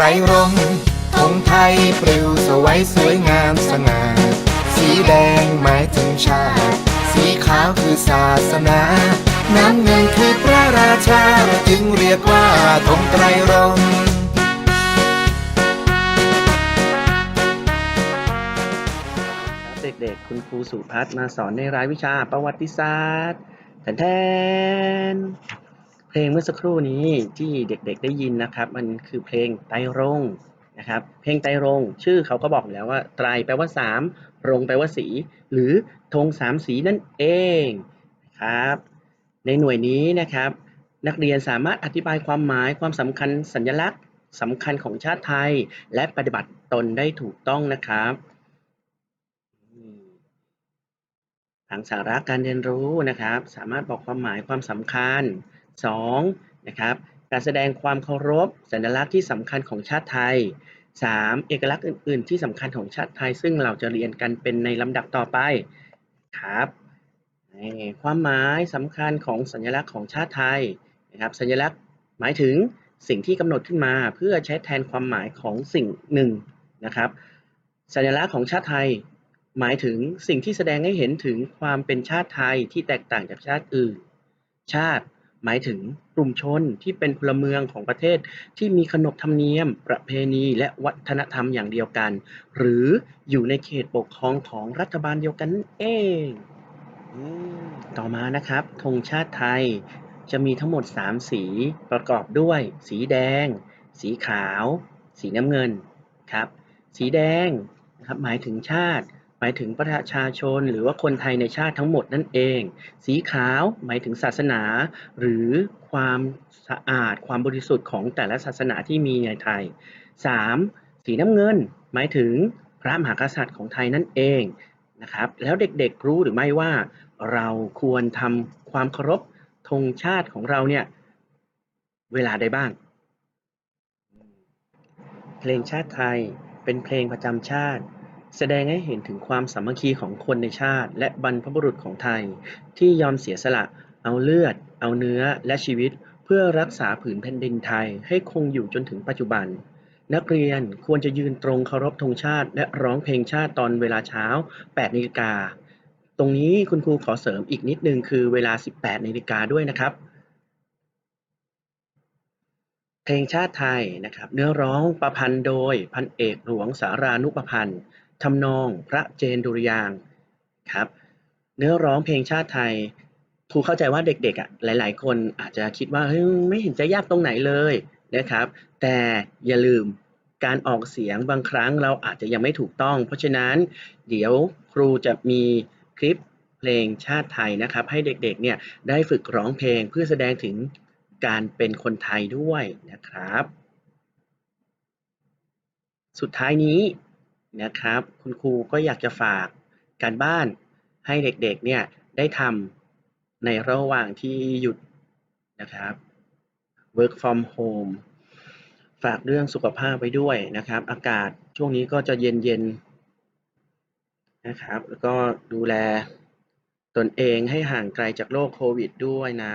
ไรรงธงไทยปลิวสวยสวยงามสง่า สีแดงหมายถึงชาติ สีขาวคือศาสนา น้ำเงินคือพระราชา จึงเรียกว่าธงไตรรงค์ครับเด็กๆ คุณครูสุพัฒน์มาสอนในรายวิชาประวัติศาสตร์แทนแทน ลงเมื่อสักครู่นี้ที่เด็กๆได้ยินนะครับ มันคือเพลงไตรรงนะครับ เพลงไตรรงชื่อเขาก็บอกแล้วว่าไตรแปลว่าสามรงแปลว่าสี หรือธงสามสีนั่นเองครับ ในหน่วยนี้นะครับ นักเรียนสามารถอธิบายความหมายความสำคัญสัญลักษณ์สำคัญของชาติไทย และปฏิบัติตนได้ถูกต้องนะครับทางสาระการเรียนรู้นะครับ สามารถบอกความหมายความสำคัญ 2. นะครับการแสดงความเคารพ สัญลักษณ์ที่สำคัญของชาติไทย 3. เอกลักษณ์อื่น ๆ ที่สำคัญของชาติไทย ซึ่งเราจะเรียนกันเป็นในลำดับต่อไปครับความหมายสำคัญของสัญลักษณ์ของชาติไทยนะครับสัญลักษณ์หมายถึงสิ่งที่กำหนดขึ้นมา เพื่อใช้แทนความหมายของสิ่งหนึ่งนะครับสัญลักษณ์ของชาติไทย หมายถึงสิ่งที่แสดงให้เห็นถึงความเป็นชาติไทยที่แตกต่างจากชาติอื่น ชาติ หมายถึงกลุ่มชนที่เป็นพลเมืองของประเทศที่มีขนบธรรมเนียม ประเพณี และวัฒนธรรมอย่างเดียวกัน หรืออยู่ในเขตปกครองของรัฐบาลเดียวกันเอง ต่อมานะครับธงชาติไทยจะมีทั้งหมด 3 สีประกอบด้วย สีแดง สีขาว สีน้ำเงินครับ สีแดงนะครับหมายถึงชาติ หมายถึงประชาชนหรือว่าคนไทยในชาติทั้งหมดนั่นเอง สีขาวหมายถึงศาสนา หรือความสะอาดความบริสุทธิ์ของแต่ละศาสนาที่มีในไทย 3. สีน้ำเงิน หมายถึงพระมหากษัตริย์ของไทยนั่นเองนะครับแล้วเด็กๆรู้หรือไม่ว่า เราควรทำความเคารพธงชาติของเราเนี่ยเวลาใดบ้าง เพลงชาติไทยเป็นเพลงประจำชาติ แสดงให้เห็นถึงความสามัคคีของคนในชาติ และบรรพบุรุษของไทย ที่ยอมเสียสละ เอาเลือด เอาเนื้อและชีวิต เพื่อรักษาผืนแผ่นดินไทยให้คงอยู่จนถึงปัจจุบัน นักเรียนควรจะยืนตรงเคารพธงชาติ และร้องเพลงชาติตอนเวลาเช้า 8นาฬิกา ตรงนี้คุณครูขอเสริมอีกนิดนึงคือเวลา 18นาฬิกาด้วยนะครับเพลงชาติไทยนะครับเนื้อร้องประพันธ์โดยพันเอกหลวงสารานุประพันธ์ ทำนองพระเจนดุริยางค์ครับ เนื้อร้องเพลงชาติไทยครูเข้าใจว่าเด็กๆอะหลาย ๆ คนอาจจะคิดว่าเฮ้ยไม่เห็นจะยากตรงไหนเลยนะครับ แต่อย่าลืมการออกเสียงบางครั้งเราอาจจะยังไม่ถูกต้อง เพราะฉะนั้นเดี๋ยวครูจะมีคลิปเพลงชาติไทยนะครับ ให้เด็กๆเนี่ยได้ฝึกร้องเพลงเพื่อแสดงถึงการเป็นคนไทยด้วยนะครับ สุดท้ายนี้ นะครับ คุณครูก็อยากจะฝากการบ้านให้เด็กๆเนี่ยได้ทำในระหว่างที่หยุดนะครับ work from home ฝากเรื่องสุขภาพไว้ด้วยนะครับ อากาศช่วงนี้ก็จะเย็นๆนะครับ แล้วก็ดูแลตนเองให้ห่างไกลจากโรคโควิดด้วยนะ